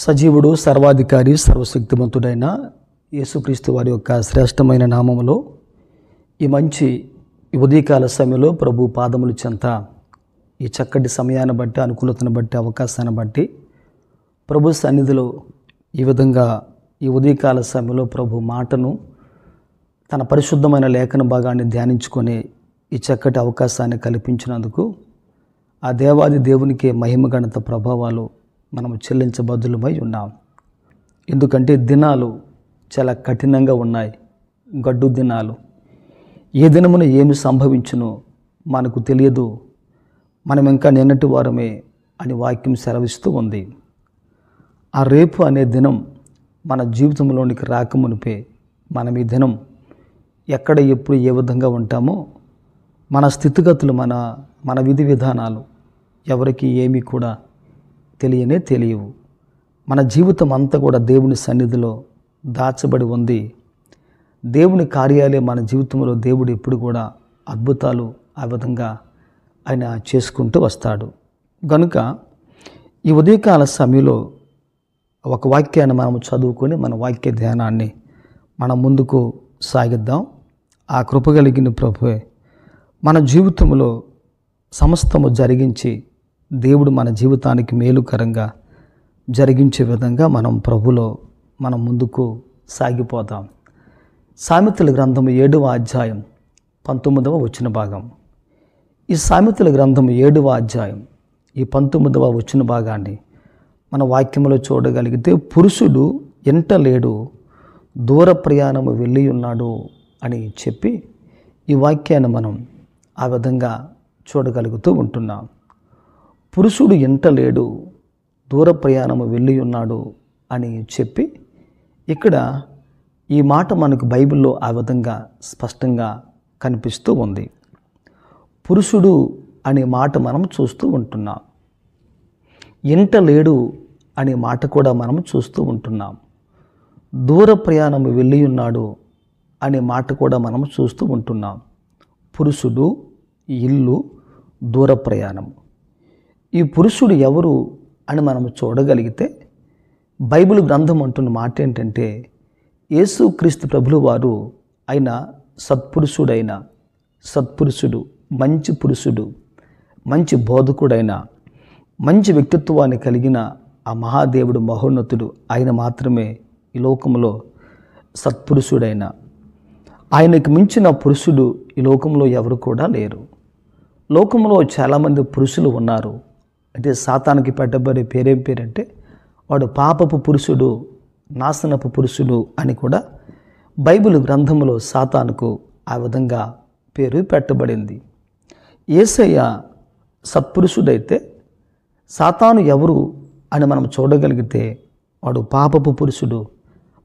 సజీవుడు సర్వాధికారి సర్వశక్తిమంతుడైన యేసుక్రీస్తు వారి యొక్క శ్రేష్టమైన నామములో ఈ మంచి ఉదయకాల సమయంలో ప్రభు పాదములు చెంత ఈ చక్కటి సమయాన్ని బట్టి అనుకూలతను బట్టి అవకాశాన్ని బట్టి ప్రభు సన్నిధిలో ఈ విధంగా ఈ ఉదయకాల సమయంలో ప్రభు మాటను తన పరిశుద్ధమైన లేఖన భాగాన్ని ధ్యానించుకొని ఈ చక్కటి అవకాశాన్ని కల్పించినందుకు ఆ దేవాది దేవునికి మహిమ గణత ప్రభావాలు మనము చెల్లించబద్దులమై ఉన్నాం. ఎందుకంటే దినాలు చాలా కఠినంగా ఉన్నాయి. గడ్డు దినాలు. ఏ దినమున ఏమి సంభవించునో మనకు తెలియదు. మనం ఇంకా నిన్నటి వారమే అని వాక్యం సెలవిస్తూ ఉంది. ఆ రేపు అనే దినం మన జీవితంలోనికి రాకమునిపే మనం ఈ దినం. ఎక్కడ ఎప్పుడు ఏ విధంగా ఉంటామో మన స్థితిగతులు మన మన విధి విధానాలు ఎవరికి ఏమీ కూడా తెలియనే తెలియవు. మన జీవితం అంతా కూడా దేవుని సన్నిధిలో దాచబడి ఉంది. దేవుని కార్యాలే మన జీవితంలో దేవుడు ఎప్పుడు కూడా అద్భుతాలు ఆ విధంగా ఆయన చేసుకుంటూ వస్తాడు. కనుక ఈ ఉదయకాల సమయంలో ఒక వాక్యాన్ని మనం చదువుకొని మన వాక్య ధ్యానాన్ని మనం ముందుకు సాగిద్దాం. ఆ కృప కలిగిన ప్రభువే మన జీవితంలో సమస్తము జరిగించి దేవుడు మన జీవితానికి మేలుకరంగా జరిగించే విధంగా మనం ప్రభులో మనం ముందుకు సాగిపోతాం సామెతల గ్రంథం ఏడవ అధ్యాయం పంతొమ్మిదవ వచ్చిన భాగం. ఈ సామెతల గ్రంథం ఏడవ అధ్యాయం ఈ పంతొమ్మిదవ వచ్చిన భాగాన్ని మన వాక్యంలో చూడగలిగితే పురుషుడు ఎంట లేడు దూర ప్రయాణము వెళ్ళి ఉన్నాడు అని చెప్పి ఈ వాక్యాన్ని మనం ఆ విధంగా చూడగలుగుతూ ఉంటున్నాం. పురుషుడు ఎంట లేడు దూర ప్రయాణము వెళ్ళి ఉన్నాడు అని చెప్పి ఇక్కడ ఈ మాట మనకు బైబిల్లో ఆ విధంగా స్పష్టంగా కనిపిస్తూ ఉంది. పురుషుడు అనే మాట మనం చూస్తూ ఉంటున్నాం. ఇంట లేడు అనే మాట కూడా మనం చూస్తూ ఉంటున్నాం. దూర ప్రయాణం వెళ్ళి ఉన్నాడు అనే మాట కూడా మనం చూస్తూ ఉంటున్నాం. పురుషుడు ఇల్లు దూర ప్రయాణం. ఈ పురుషుడు ఎవరు అని మనం చూడగలిగితే బైబిల్ గ్రంథం అంటున్న మాట ఏంటంటే యేసుక్రీస్తు ప్రభులు వారు ఆయన సత్పురుషుడైన సత్పురుషుడు మంచి పురుషుడు మంచి బోధకుడైన మంచి వ్యక్తిత్వాన్ని కలిగిన ఆ మహాదేవుడు మహోన్నతుడు ఆయన మాత్రమే ఈ లోకంలో సత్పురుషుడైన. ఆయనకు మించిన పురుషుడు ఈ లోకంలో ఎవరు కూడా లేరు. లోకంలో చాలామంది పురుషులు ఉన్నారు. అంటే సాతానికి పెట్టబడే పేరేం పేరంటే వాడు పాపపు పురుషుడు నాశనపు పురుషుడు అని కూడా బైబిల్ గ్రంథంలో సాతానుకు ఆ విధంగా పేరు పెట్టబడింది. ఏసయ్య సత్పురుషుడైతే సాతాను ఎవరు అని మనం చూడగలిగితే వాడు పాపపు పురుషుడు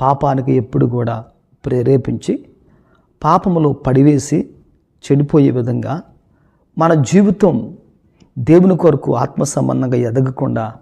పాపానికి ఎప్పుడు కూడా ప్రేరేపించి పాపములో పడివేసి చెడిపోయే విధంగా మన జీవితం దేవుని కొరకు ఆత్మ సంబంధంగా ఎదగకుండా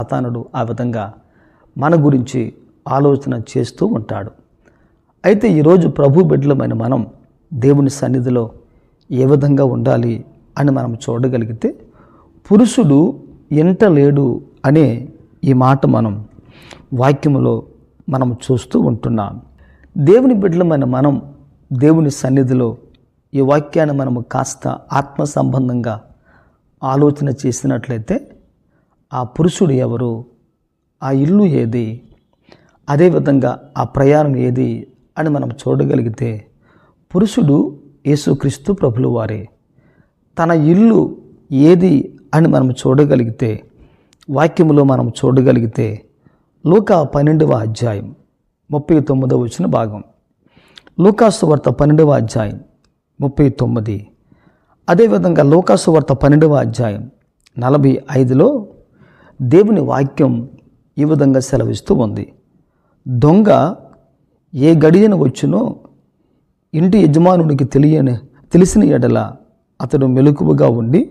అతనుడు ఆ విధంగా మన గురించి ఆలోచన చేస్తూ ఉంటాడు. అయితే ఈరోజు ప్రభు బిడ్డలమైన మనం దేవుని సన్నిధిలో ఏ విధంగా ఉండాలి అని మనం చూడగలిగితే పురుషుడు ఎంట లేడు అనే ఈ మాట మనం వాక్యములో మనం చూస్తూ ఉంటున్నాం. దేవుని బిడ్డలమైన మనం దేవుని సన్నిధిలో ఈ వాక్యాన్ని మనము కాస్త ఆత్మ సంబంధంగా ఆలోచన చేసినట్లయితే ఆ పురుషుడు ఎవరు? ఆ ఇల్లు ఏది? అదేవిధంగా ఆ ప్రయాణం ఏది అని మనం చూడగలిగితే పురుషుడు యేసుక్రీస్తు ప్రభులు వారే. తన ఇల్లు ఏది అని మనం చూడగలిగితే వాక్యములో మనం చూడగలిగితే లూకా పన్నెండవ అధ్యాయం ముప్పై తొమ్మిదవ వచ్చిన భాగం. లూకాసు వార్త పన్నెండవ అధ్యాయం ముప్పై తొమ్మిది. అదేవిధంగా లోకాసువార్త పన్నెండవ అధ్యాయం నలభై ఐదులో దేవుని వాక్యం ఈ విధంగా సెలవిస్తూ ఉంది. దొంగ ఏ గడియను వచ్చునో ఇంటి యజమానునికి తెలియని తెలిసిన ఎడల అతడు మెలకువగా ఉండి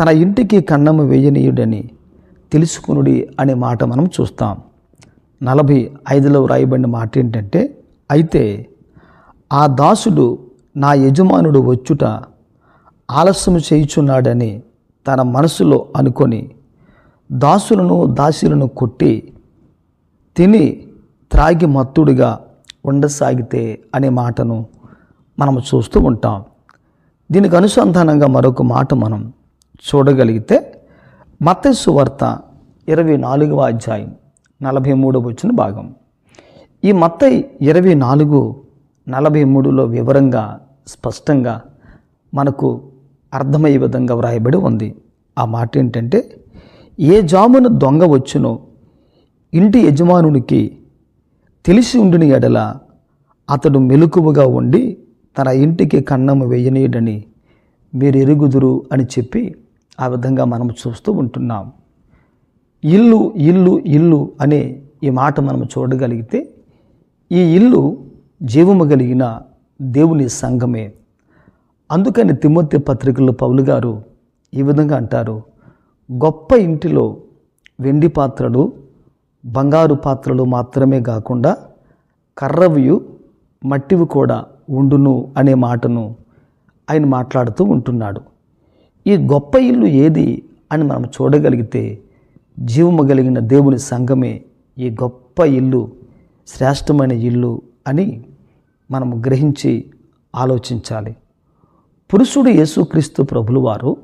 తన ఇంటికి కన్నము వేయనీయుడని తెలుసుకునుడి అనే మాట మనం చూస్తాం. నలభై ఐదులో వ్రాయబడిన మాట ఏంటంటే అయితే ఆ దాసుడు నా యజమానుడు వచ్చుట ఆలస్యం చేయుచున్నాడని తన మనసులో అనుకొని దాసులను దాసులను కొట్టి తిని త్రాగి మత్తుడిగా ఉండసాగితే అనే మాటను మనము చూస్తూ ఉంటాం. దీనికి అనుసంధానంగా మరొక మాట మనం చూడగలిగితే మత్స్సు వార్త ఇరవై నాలుగవ అధ్యాయం నలభై మూడవ వచ్చిన భాగం. ఈ మత్తై ఇరవై నాలుగు నలభై మూడులో వివరంగా స్పష్టంగా మనకు అర్థమయ్యే విధంగా వ్రాయబడి ఉంది. ఆ మాట ఏంటంటే ఏ జామున దొంగ వచ్చునో ఇంటి యజమానునికి తెలిసి ఉండిన ఎడల అతడు మెలకువగా ఉండి తన ఇంటికి కన్నము వేయనీయడని మీరు ఎరుగుదురు అని చెప్పి ఆ విధంగా మనం చూస్తూ ఉంటున్నాం. ఇల్లు ఇల్లు ఇల్లు అనే ఈ మాట మనం చూడగలిగితే ఈ ఇల్లు జీవము కలిగిన దేవుని సంఘమే. అందుకని తిమ్మతి పత్రికలో పౌలు గారు ఈ విధంగా అంటారు గొప్ప ఇంటిలో వెండి పాత్రలు బంగారు పాత్రలు మాత్రమే కాకుండా కర్రవియు మట్టివి కూడా ఉండును అనే మాటను ఆయన మాట్లాడుతూ ఉంటున్నాడు. ఈ గొప్ప ఇల్లు ఏది అని మనం చూడగలిగితే జీవము కలిగిన దేవుని సంఘమే ఈ గొప్ప ఇల్లు శ్రేష్టమైన ఇల్లు అని మనం గ్రహించి ఆలోచించాలి. పురుషుడు యేసుక్రీస్తు ప్రభులవారు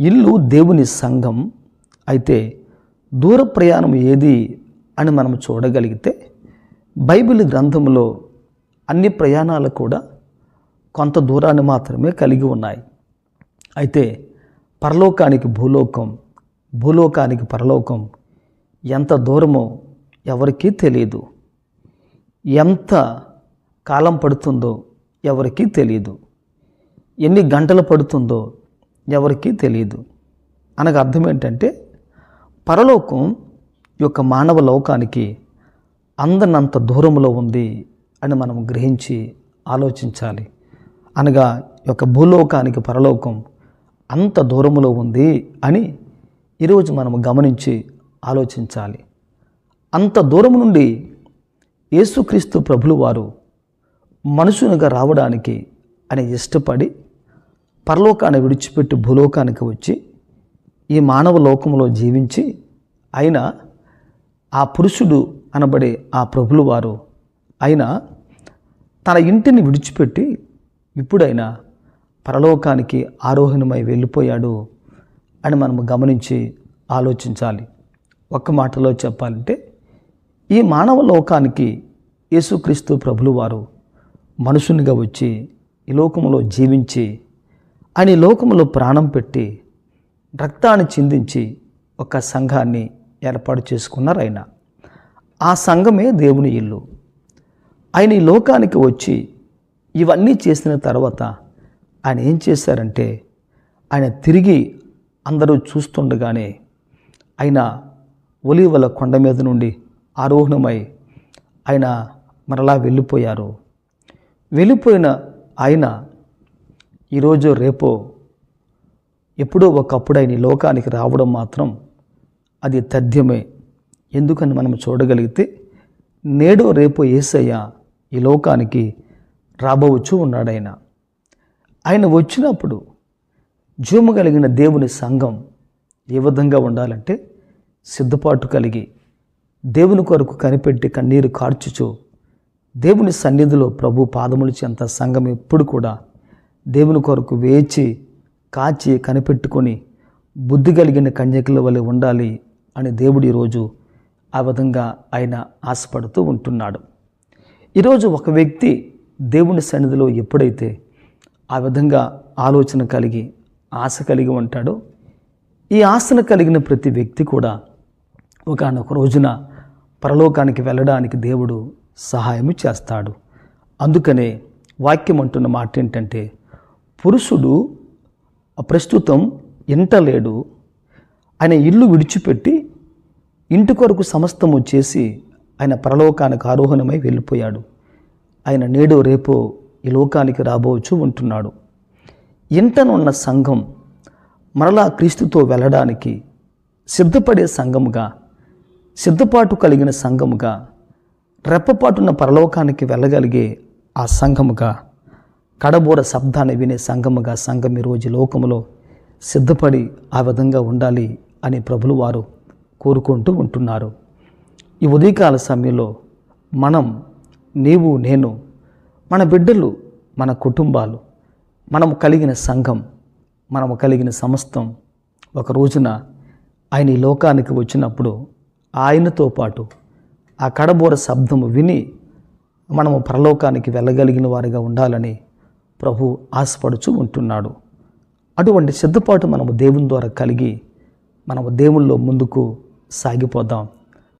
ఇల్లు దేవుని సంఘం అయితే దూర ప్రయాణం ఏది అని మనం చూడగలిగితే బైబిల్ గ్రంథంలో అన్ని ప్రయాణాలు కూడా కొంత దూరాన్ని మాత్రమే కలిగి ఉన్నాయి. అయితే పరలోకానికి భూలోకం భూలోకానికి పరలోకం ఎంత దూరమో ఎవరికీ తెలియదు. ఎంత కాలం పడుతుందో ఎవరికీ తెలియదు. ఎన్ని గంటలు పడుతుందో ఎవరికీ తెలియదు అనగా అర్థం ఏంటంటే పరలోకం యొక్క మానవ లోకానికి అందనంత దూరంలో ఉంది అని మనం గ్రహించి ఆలోచించాలి. అనగా ఈ యొక్క భూలోకానికి పరలోకం అంత దూరంలో ఉంది అని ఈరోజు మనం గమనించి ఆలోచించాలి. అంత దూరం నుండి యేసుక్రీస్తు ప్రభులు వారు మనుషునిగా రావడానికి అని ఇష్టపడి పరలోకాన్ని విడిచిపెట్టి భూలోకానికి వచ్చి ఈ మానవ లోకంలో జీవించి ఆయన ఆ పురుషుడు అనబడే ఆ ప్రభులు వారు ఆయన తన ఇంటిని విడిచిపెట్టి ఇప్పుడైనా పరలోకానికి ఆరోహణమై వెళ్ళిపోయాడు అని మనం గమనించి ఆలోచించాలి. ఒక్క మాటలో చెప్పాలంటే ఈ మానవ లోకానికి యేసుక్రీస్తు ప్రభులు వారు మనుషునిగా వచ్చి ఈ లోకములో జీవించి ఆయన లోకములో ప్రాణం పెట్టి రక్తాన్ని చిందించి ఒక సంఘాన్ని ఏర్పాటు చేసుకున్నారు ఆయన. ఆ సంఘమే దేవుని ఇల్లు. ఆయన ఈ లోకానికి వచ్చి ఇవన్నీ చేసిన తర్వాత ఆయన ఏం చేశారంటే ఆయన తిరిగి అందరూ చూస్తుండగానే ఆయన ఒలివల కొండ మీద నుండి ఆరోహణమై ఆయన మరలా వెళ్ళిపోయారు. వెళ్ళిపోయిన ఆయన ఈరోజు రేపో ఎప్పుడో ఒకప్పుడు ఆయన ఈ లోకానికి రావడం మాత్రం అది తథ్యమే. ఎందుకని మనం చూడగలిగితే నేడో రేపో ఏసయ్య ఈ లోకానికి రాబోవచ్చు ఉన్నాడాయన. ఆయన ఆయన వచ్చినప్పుడు జీవము కలిగిన దేవుని సంఘం ఏ విధంగా ఉండాలంటే సిద్ధపాటు కలిగి దేవుని కొరకు కనిపెట్టి కన్నీరు కార్చుచు దేవుని సన్నిధిలో ప్రభు పాదములు చెంత సంఘం ఎప్పుడు కూడా దేవుని కొరకు వేచి కాచి కనిపెట్టుకొని బుద్ధి కలిగిన కన్యకల వలె ఉండాలి అని దేవుడు ఈరోజు ఆ విధంగా ఆయన ఆశపడుతూ ఉంటున్నాడు. ఈరోజు ఒక వ్యక్తి దేవుని సన్నిధిలో ఎప్పుడైతే ఆ విధంగా ఆలోచన కలిగి ఆశ కలిగి ఉంటాడో ఈ ఆశను కలిగిన ప్రతి వ్యక్తి కూడా ఒకనొక రోజున పరలోకానికి వెళ్ళడానికి దేవుడు సహాయం చేస్తాడు. అందుకనే వాక్యం అంటున్న మాట ఏంటంటే పురుషుడు ప్రస్తుతం ఇంట లేడు ఆయన ఇల్లు విడిచిపెట్టి ఇంటి కొరకు సమస్తము చేసి ఆయన పరలోకానికి ఆరోహణమై వెళ్ళిపోయాడు. ఆయన నేడు రేపు ఈ లోకానికి రాబోవచ్చు ఉంటున్నాడు. ఇంటనున్న సంఘం మరలా క్రీస్తుతో వెళ్ళడానికి సిద్ధపడే సంఘముగా సిద్ధపాటు కలిగిన సంఘముగా రెప్పపాటున్న పరలోకానికి వెళ్ళగలిగే ఆ సంఘముగా కడబోర శబ్దాన్ని వినే సంఘముగా సంఘం ఈరోజు లోకములో సిద్ధపడి ఆ విధంగా ఉండాలి అని ప్రభులు వారు కోరుకుంటూ ఉంటున్నారు. ఈ ఉదయకాల సమయంలో మనం నీవు నేను మన బిడ్డలు మన కుటుంబాలు మనము కలిగిన సంఘం మనము కలిగిన సమస్తం ఒక రోజున ఆయన ఈ లోకానికి వచ్చినప్పుడు ఆయనతో పాటు ఆ కడబోర శబ్దము విని మనము పరలోకానికి వెళ్ళగలిగిన వారిగా ఉండాలని ప్రభు ఆశపడుచు ఉంటున్నాడు. అటువంటి సిద్ధపాటు మనము దేవుని ద్వారా కలిగి మనము దేవుల్లో ముందుకు సాగిపోదాం.